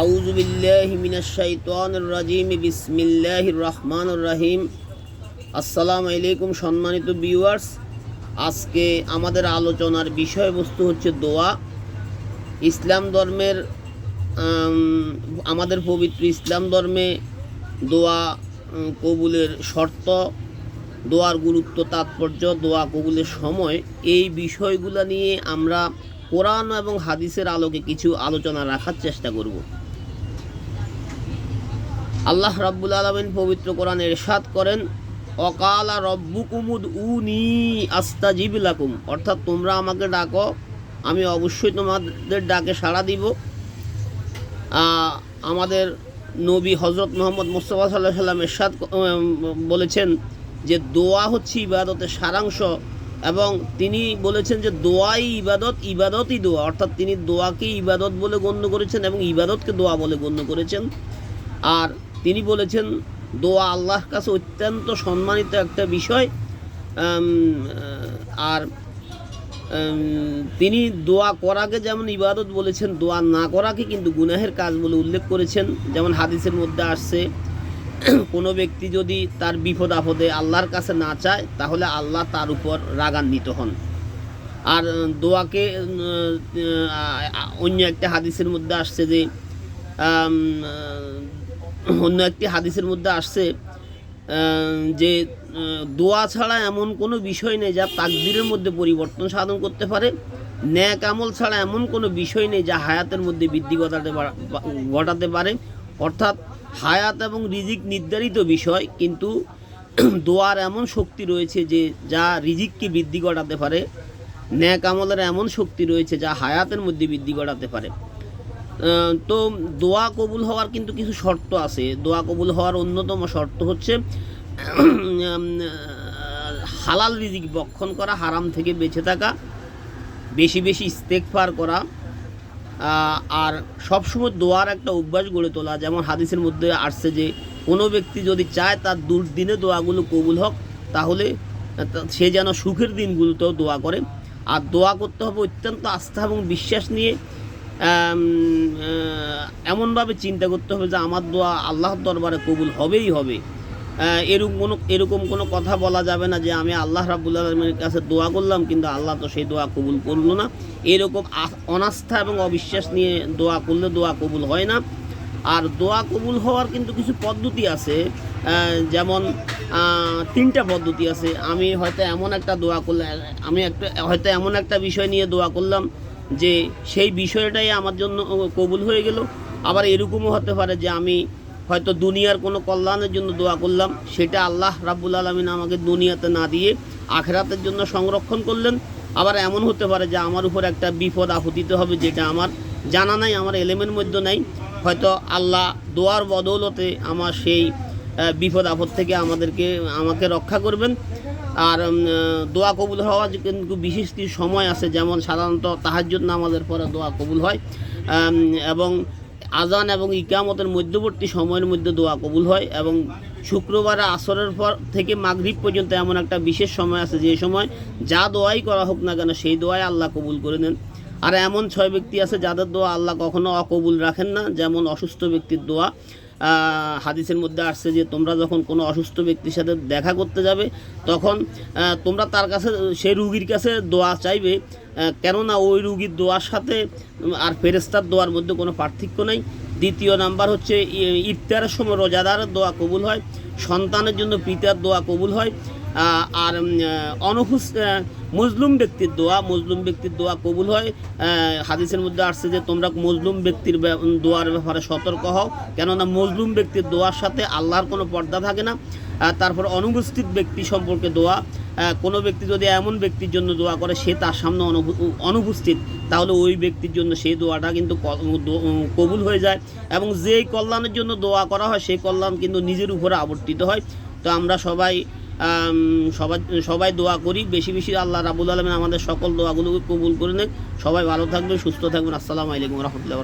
আউযু বিল্লাহি মিনাশ শাইতানির রাজিম, বিসমিল্লাহির রহমানির রহিম। আসসালামু আলাইকুম সম্মানিত ভিউয়ার্স। আজকে আমাদের আলোচনার বিষয়বস্তু হচ্ছে দোয়া। ইসলাম ধর্মের আমাদের পবিত্র ইসলাম ধর্মে দোয়া কবুলের শর্ত, দোয়ার গুরুত্ব, তাৎপর্য, দোয়া কবুলের সময়, এই বিষয়গুলো নিয়ে আমরা কোরআন এবং হাদিসের আলোকে কিছু আলোচনা রাখার চেষ্টা করব। আল্লাহ রাব্বুল আলমিন পবিত্র কোরআন এরশাদ করেন, অকালা রব্বুকুমুদ উনি আস্তাজিব জিবিলাকুম অর্থাৎ তোমরা আমাকে ডাকো, আমি অবশ্যই তোমাদের ডাকে সাড়া দিব। আমাদের নবী হজরত মোহাম্মদ মুস্তফা সাল্লাহ সাল্লাম এরশাদ বলেছেন যে দোয়া হচ্ছে ইবাদতের সারাংশ এবং তিনি বলেছেন যে দোয়াই ইবাদত, ইবাদতই দোয়া। অর্থাৎ তিনি দোয়াকে ইবাদত বলে গণ্য করেছেন এবং ইবাদতকে দোয়া বলে গণ্য করেছেন। আর তিনি বলেছেন, দোয়া আল্লাহর কাছে অত্যন্ত সম্মানিত একটা বিষয়। আর তিনি দোয়া করাকে যেমন ইবাদত বলেছেন, দোয়া না করাকে কিন্তু গুনাহের কাজ বলে উল্লেখ করেছেন। যেমন হাদিসের মধ্যে আসছে, কোনো ব্যক্তি যদি তার বিপদ আপদে আল্লাহর কাছে না চায়, তাহলে আল্লাহ তার উপর রাগান্বিত হন। আর, দোয়াকে অন্য একটা হাদিসের মধ্যে আসছে যে অন্য একটি হাদিসের মধ্যে আসছে যে দোয়া ছাড়া এমন কোনো বিষয় নেই যা তাকদিরের মধ্যে পরিবর্তন সাধন করতে পারে। ন্যাক আমল ছাড়া এমন কোনো বিষয় নেই যা হায়াতের মধ্যে বৃদ্ধি ঘটাতে ঘটাতে পারে। অর্থাৎ হায়াত এবং রিজিক নির্ধারিত বিষয়, কিন্তু দোয়ার এমন শক্তি রয়েছে যে, যা রিজিককে বৃদ্ধি ঘটাতে পারে। ন্যাক আমলের এমন শক্তি রয়েছে যা হায়াতের মধ্যে বৃদ্ধি ঘটাতে পারে। তো দোয়া কবুল হওয়ার কিন্তু কিছু শর্ত আছে। দোয়া কবুল হওয়ার অন্যতম শর্ত হচ্ছে হালাল রিজিক বক্ষণ করা, হারাম থেকে বেঁচে থাকা, বেশি বেশি ইস্তেকফার করা আর সবসময় দোয়ার একটা অভ্যাস গড়ে তোলা। যেমন হাদিসের মধ্যে আসছে যে, কোনো ব্যক্তি যদি চায় তার দুর্দিনে দোয়াগুলো কবুল হোক, তাহলে সে যেন সুখের দিনগুলোতেও দোয়া করে। আর দোয়া করতে হবে অত্যন্ত আস্থা এবং বিশ্বাস নিয়ে। এমনভাবে চিন্তা করতে হবে যে আমার দোয়া আল্লাহর দরবারে কবুল হবেই হবে। এরকম কোনো এরকম কোনো কথা বলা যাবে না যে আমি আল্লাহ রাবুল আলমের কাছে দোয়া করলাম, কিন্তু আল্লাহ তো সেই দোয়া কবুল করল না। এরকম অনাস্থা এবং অবিশ্বাস নিয়ে দোয়া করলে দোয়া কবুল হয় না। আর দোয়া কবুল হওয়ার কিন্তু কিছু পদ্ধতি আছে। যেমন তিনটা পদ্ধতি আছে। আমি হয়তো এমন একটা দোয়া করলে, আমি একটা, হয়তো এমন একটা বিষয় নিয়ে দোয়া করলাম যে সেই বিষয়টাই আমার জন্য কবুল হয়ে গেল। আবার এরকমও হতে পারে যে আমি হয়তো দুনিয়ার কোনো কল্যাণের জন্য দোয়া করলাম, সেটা আল্লাহ রাব্বুল আলমিন আমাকে দুনিয়াতে না দিয়ে আখেরাতের জন্য সংরক্ষণ করলেন। আবার এমন হতে পারে যে আমার উপর একটা বিপদ আপতিত হবে যেটা আমার জানা নাই, আমার এলেমের মধ্যে নাই। হয়তো আল্লাহ দোয়ার বদৌলতে আমার সেই বিপদ আপদ থেকে আমাদেরকে, আমাকে রক্ষা করবেন। আর দোয়া কবুল হওয়ার যে কিন্তু বিশেষ কিছু সময় আছে, যেমন সাধারণত তাহাজ্জুদ নামাজের পরে দোয়া কবুল হয় এবং আজান এবং ইকামতের মধ্যবর্তী সময়ের মধ্যে দোয়া কবুল হয়, এবং শুক্রবারে আসরের পর থেকে মাগরিব পর্যন্ত এমন একটা বিশেষ সময় আছে, যে সময় যা দোয়াই করা হোক না কেন, সেই দোয়াই আল্লাহ কবুল করে নেন। আর এমন ছয় ব্যক্তি আছে, যাদের দোয়া আল্লাহ কখনো অকবুল রাখেন না, যেমন অসুস্থ ব্যক্তির দোয়া হাদিসের মধ্যে আসছে যে তোমরা যখন কোনো অসুস্থ ব্যক্তির সাথে দেখা করতে যাবে, তখন তোমরা তার কাছে সেই রুগীর কাছে দোয়া চাইবে কেননা ওই রুগীর দোয়ার সাথে আর ফেরেস্তার দোয়ার মধ্যে কোনো পার্থক্য নেই। দ্বিতীয় নাম্বার হচ্ছে ইফতারের সময় রোজাদারের দোয়া কবুল হয়, সন্তানের জন্য পিতার দোয়া কবুল হয় আর উম, অনুপুস মজলুম ব্যক্তির দোয়া মজলুম ব্যক্তির দোয়া কবুল হয়। হাদিসের মধ্যে আসছে যে তোমরা মজলুম ব্যক্তির ব্যা- দোয়ার ব্যাপারে সতর্ক হও কেননা মজলুম ব্যক্তির দোয়ার সাথে আল্লাহর কোনো পর্দা থাকে না। তারপর অনুপস্থিত ব্যক্তি সম্পর্কে দোয়া কোনো ব্যক্তি যদি এমন ব্যক্তির জন্য দোয়া করে সে তার সামনে অনুপ- অনুপস্থিত তাহলে ওই ব্যক্তির জন্য সেই দোয়াটা কিন্তু কবুল হয়ে যায়। এবং যেই কল্যাণের জন্য দোয়া করা হয় সেই কল্যাণ কিন্তু নিজের উপরে আবর্তিত হয়। তো আমরা সবাই সবাই সবাই দোয়া করি, বেশি বেশি আল্লাহ রাবুল আলমেন আমাদের সকল দোয়াগুলোকে কবুল করে নেন সবাই ভালো থাকবেন, সুস্থ থাকবেন। আসসালামু আলাইকুম রহমতুল্লাহ